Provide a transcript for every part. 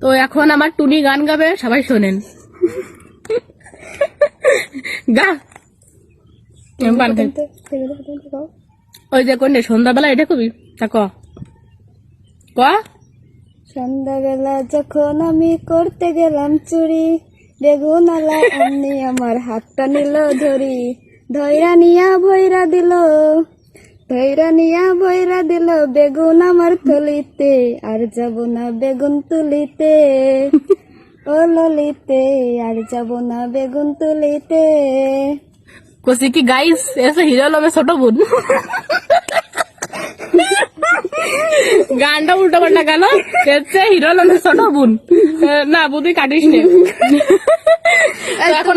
তো এখন আমার টুনি গান গাবে সবাই শোনেন। গা। পান ওই যে কোন সন্ধ্যাবেলা এটা কবি? তা ক? ক? সন্ধ্যাবেলা যখন আমি করতে গেলাম চুরি বেগুন আলা অমনি আমার হাতটা নিল ধরি ধৈরা নিয়া ভৈরা দিল। ধৈরা নিয়া ভৈরা দিল বেগুন আমার তুলিতে, আর যাব না বেগুন তুলিতে। ও ললিতে, আর যাব না বেগুন তুলিতে। কসি কি গাইস এসে হিরো লমে ছোট বোন। গানটা উল্টো পাল্টা গেল হিরো লমে ছোট বোন। না বুদ্ধি কাটিস নে।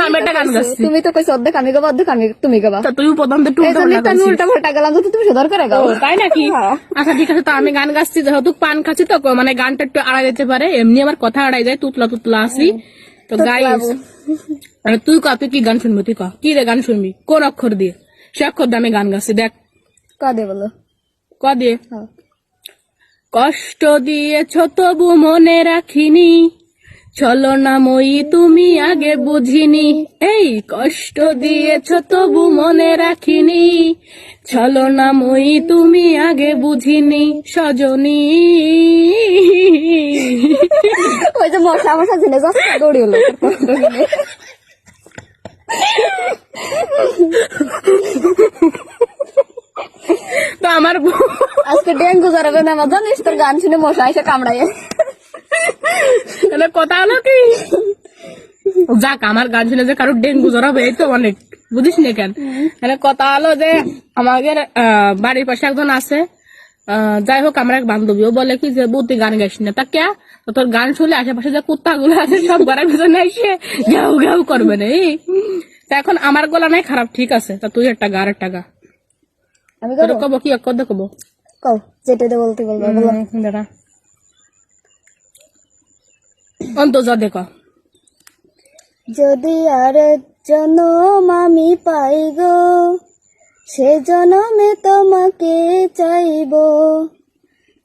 আমি একটা গান গাচ্ছি তুমি তো কইছো অর্ধেক আমি গাবো অর্ধেক আমি তুমি গাবা। তা তুই প্রথম তো একটু এই উল্টো জন্যই তো পাল্টা আমি উল্টা পাল্টা গেলাম তো তুমি সুধার করে গাও। তাই নাকি? আচ্ছা ঠিক আছে তো আমি গান গাচ্ছি যেহেতু পান খাচ্ছি তো মানে গানটা একটু আড়াই যেতে পারে এমনি আমার কথা আড়াই যায় তুতলা তুতলা আসি। তো গাইস আরে তুই ক তুই কি গান শুনবি তুই ক? কি রে গান শুনবি? কোন অক্ষর দিয়ে? সে অক্ষর দিয়ে আমি গান গাচ্ছি দেখ। কাদে বলো? ক দিয়ে? হ্যাঁ। কষ্ট দিয়েছ তবু মনে রাখিনি। চলো না মই তুমি আগে বুঝিনি। এই কষ্ট দিয়েছ তবু মনে রাখিনি। চলো না মই তুমি আগে বুঝিনি সজনী। ওই যে মশা মশা ঝিনে যাচ্ছে দৌড়ি হলো। তো আমার আজকে ডেঙ্গু জড়াবে না আমার জানিস তোর গান শুনে মশা এসে কামড়ায় তাহলে কথা হলো কি? যাক আমার গান শুনে যে কারোর ডেঙ্গু জ্বর হবে এই তো অনেক। বুঝিস না কেন? তাহলে কথা হলো যে আমাদের বাড়ির পাশে একজন আছে। যাই হোক আমার এক বান্ধবীও বলে কি যে বুদ্ধি গান গাইস না। তা কে তোর গান শুনলে আশেপাশে যে কুত্তা গুলো আছে সব ঘরের পিছনে এসে ঘেউ ঘেউ করবে না এই তা এখন আমার গলা নাই খারাপ ঠিক আছে। তা তুই একটা গা আর একটা গা। আমি কব কি অক্ষর দিয়ে কব। কও যেটা বলতে বলব বলো। দাঁড়া। অন্তর্জা দেখ। যদি আর জনম আমি পাই গো, সে জনমে তোমাকে চাইব।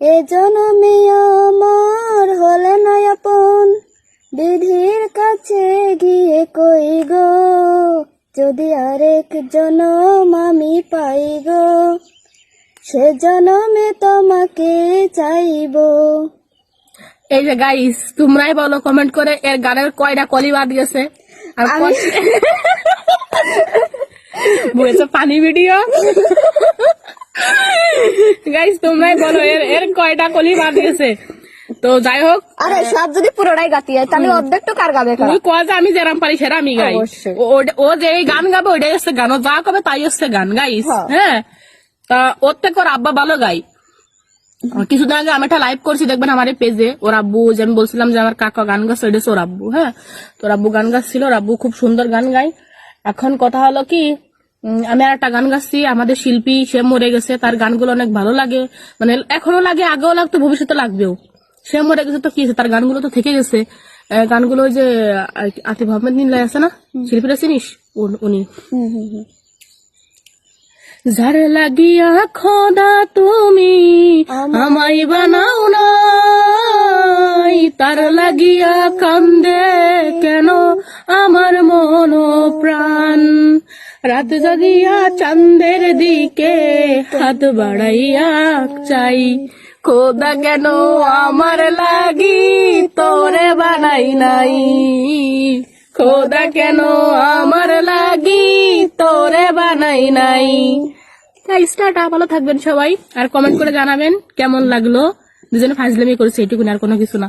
এ জনমে আমার হলে না আপন, বিধির কাছে গিয়ে কই গো? যদি আরেক জনম আমি পাই গো, সে জনমে তোমাকে চাইব। এই যে গাইস তোমরাই বলো কমেন্ট করে এর গানের কয়টা কলি বাদ গেছে? আর বলেছে পানি ভিডিও গাইস তোমরাই বলো এর এর কয়টা কলি বাদ গেছে? তো যাই হোক আরে সব যদি পুরোটাই গাতি হয় তাহলে অর্ধেক তো কার গাবে? তুই কয় যে আমি যেরাম পারি সেরা আমি গাই। ও- ও যে এই গান গাবে ওইটাই হচ্ছে গান। ও যা কবে তাই হচ্ছে গান গাইস হ্যাঁ। হ্যাঁ? তা ওর থেকে ওর আব্বা ভালো গাই কিছুদিন আগে আমি একটা লাইভ করছি দেখবেন আমার পেজে ওর আব্বু যে আমি বলছিলাম যে আমার কাকা গান গাছ ওর আব্বু হ্যাঁ? তো ওর আব্বু গান গাচ্ছিল ওর আব্বু খুব সুন্দর গান গায়। এখন কথা হলো কি আমি আর একটা গান গাচ্ছি আমাদের শিল্পী সে মরে গেছে তার গানগুলো অনেক ভালো লাগে। মানে এখনও লাগে আগেও লাগতো ভবিষ্যতে লাগবেও। সে মরে গেছে তো কি তার গানগুলো তো থেকে গেছে। গানগুলো ওই যে আতিফ আহমেদ নীলাই আছে না? শিল্পীরা চিনিস? উনি। যার লাগিয়া খোদা তুমি আমায় বানাও নাই। তার লাগিয়া কান্দে কেন আমার মন প্রাণ? রাত জাগিয়া চাঁদের দিকে হাত বাড়াইয়া চাই। খোদা কেন আমার লাগি তোরে বানাই নাই? খোদা কেন আমার লাগি তোরে বানাই নাই? স্টার্ট ভালো থাকবেন সবাই। আর কমেন্ট করে জানাবেন কেমন লাগল। দুজনে ফাজলামি করেছে এটুকু আর কোনো কিছু না।